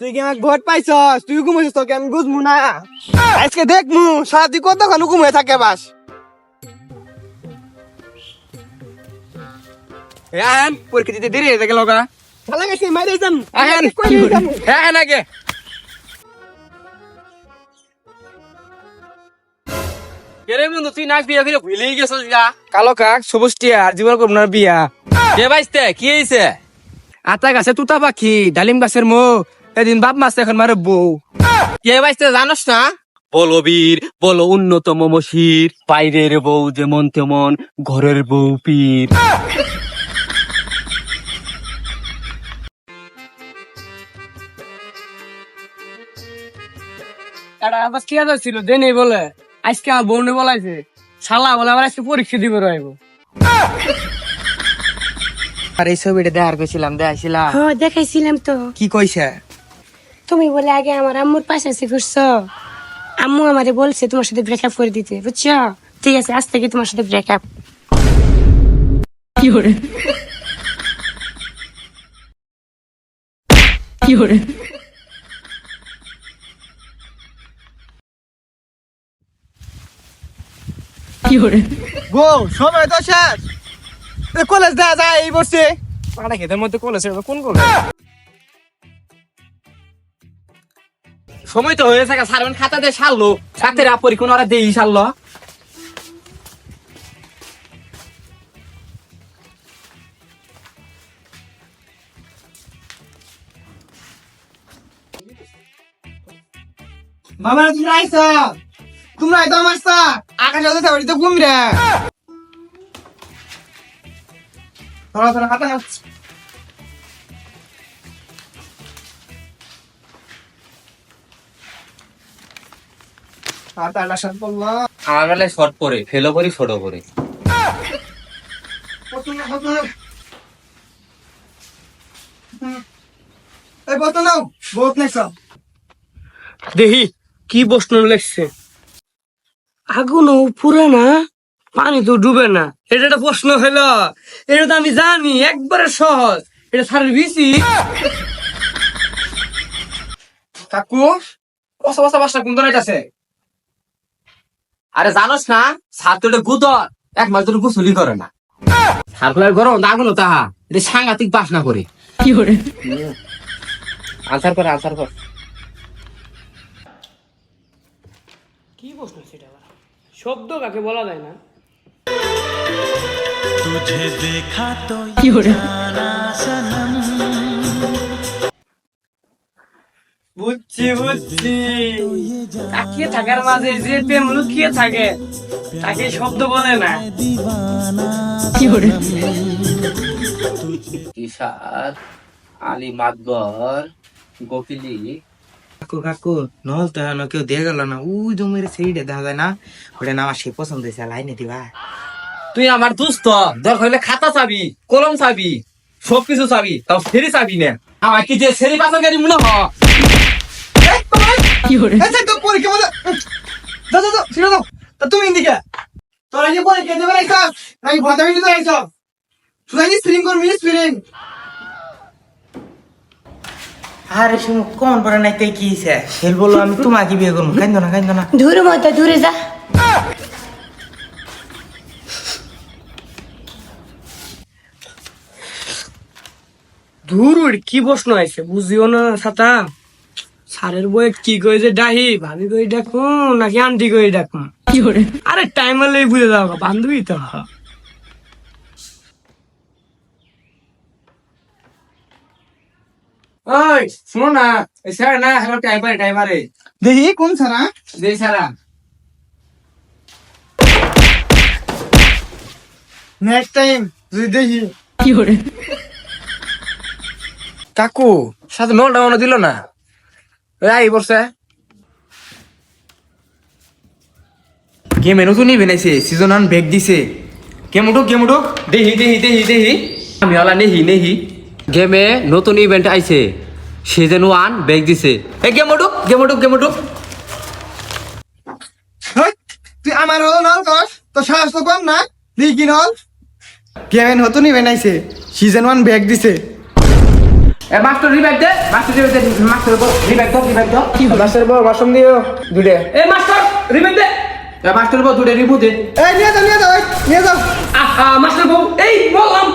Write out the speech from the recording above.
তুই কি আমাকে ভোট পাইছস? তুই ঘুমাইছিস তোকে আমি বুঝব না। আজকে দেখমু সারাদি কতক্ষণ ঘুমিয়ে থাকে বাস। এখন পরীক্ষা দিতে দেরি হয়ে গেল গা। ভালো গেছে মাইরে যাম। এখন এখন আগে। কেরে বন্ধু তুই নাচ বিয়া করে ভুলেই গেছিস গা। কালো কাক সবুজ টিয়া আর জীবন করব বিয়া। কে বাইসতে কি হইছে? আতা গাছে তুতা পাখি ডালিম গাছের মো। এদিন বাপ মাছ এখন মারে বউ। কে বাইসতে জানোস না? বলো বীর বলো উন্নতম মশির। বাইরের বউ যেমন তেমন ঘরের বউ পীর। এটা আবার কি আদর ছিল? দেনি বলে। আজকে আমার বোনে বলাইছে। শালা বলে আবার আজকে পরীক্ষা দিবে রইব। আর এই ছবিটা দেখার কইছিলাম দেখাইছিলাম হ দেখাইছিলাম তো। কি কইছে? তুমি বলে আগে আমার আম্মুর পাশাপাশি ঘুরছো আম্মু আমারে বলছে তোমার সাথে ব্রেকআপ করে দিতে বুঝছ? ঠিক আছে আজ থেকে তোমার সাথে ব্রেকআপ কি করে কি করে কি করে বউ সময় তো শেষ। কলেজ দেয়া যায় এই বসে পাড়া খেতের মধ্যে কলেছে কোন কলেজ সময় তো হয়ে থাকে সারবেন খাতা দিয়ে সারলো। সাথে রাপরি কোন ওরা দেই সারলো। বাবা তোমরা আইছ? তোমরা আইতো আমার সা আকাশ হতে থাকবে তো ঘুম রে তোরা তোরা খাতা হাস খাতা লাসান বলল আমার বেলায় শর্ট পরে ফেলো করি ছোট করে এই বোতল নাও বহুত নেছ। দেখি কি প্রশ্ন লেখছে আগুন পুরে না পানি তো ডুবে না। এটা একটা প্রশ্ন হলো এটা তো আমি জানি একবারে সহজ। এটা সারের বিসি কাকু বসা বসা বাসা কোন দরাইট আছে আরে জানোস না ছাত্রটা গুদর এক মাস ধরে গোসলি করে না সার্কুলার গরম আগুন তাহা এটা সাংঘাতিক বাসনা করে কি করে আনসার কর আনসার কর কি প্রশ্ন সেটা আবার? শব্দ কাকে বলা যায় না तुझे देखा तो কি করে বুঝছি বুঝছি। তাকিয়ে থাকার মাঝে যে প্রেম লুকিয়ে থাকে তাকে শব্দ বলে না। কি করে? আলী মাদবর গোপিলি কাকু কাকু নহল তো এখন কেউ দিয়ে গেল না। ওই জমির সেইটা দেখা যায় না। ওটা না আমার সে পছন্দ হয়েছে লাইনে দিবা। তুই আমার দুস্থ দরকার হলে খাতা চাবি কলম চাবি সবকিছু চাবি তাও ফেরি চাবি না। আমার কি যে পাথর গাড়ি মনে হ কি করে আচ্ছা তো পরীক্ষা মজা দাও দাও ছিল দাও। তা তুমি ইন্দিকে তোরা কি পরীক্ষা দেবে রাইছ নাকি ভর্তা মিনিট রাইছ শুধু স্প্রিং করবি স্প্রিং আরে শুনো কোন পরে নাই তাই কি হইছে? হেল বলো আমি তোমাকে বিয়ে করব? কাইন্দ না কাইন্দ না। দূরে মতো দূরে যা। ধুর কি প্রশ্ন আছে বুঝিও না ছাতা সারের বয়ে কি কই যে ডাহি? ভাবি কই ডাকুন নাকি আন্টি কই ডাকুন কি করে? আরে টাইম হলেই বুঝে গা, বান্ধবী তো। ওই শুনো না এই স্যার না হ্যালো টাইমারে টাইমারে দেখি কোন ছাড়া দেই সারা নেক্সট টাইম যদি দেখি। কি করে? কাকু সাথে নলটা মনে দিল না? এই বসে। গেমে নতুনই বেনাইছে সিজন ওয়ান ব্যাগ দিছে। গেম উঠুক গেম উঠুক দেহি দেহি দেহি দেহি। আমি হলা নেহি নেহি। গেমে নতুন ইভেন্ট আইছে। সিজন ওয়ান ব্যাগ দিছে। এই গেম উঠুক গেম উঠুক গেম উঠুক তুই আমার হল নল কর তো সাহস তো কম না? দেখি কি নল গেমে নতুনই বেনাইছে সিজন ওয়ান ব্যাগ দিছে। এ মাস্টার রিভাইভ দে। মাস্টার রিভাইভ দে মাস্টার বল রিভাইভ দাও রিভাইভ দাও মাস্টার বল মাসম দিও দুডে এ মাস্টার রিমেন দে। এ মাস্টার বল দুডে রিমু দে। এই নিয়ে যাও নিয়ে যাও নিয়ে যাও। আহা মাস্টার বউ এই বললাম।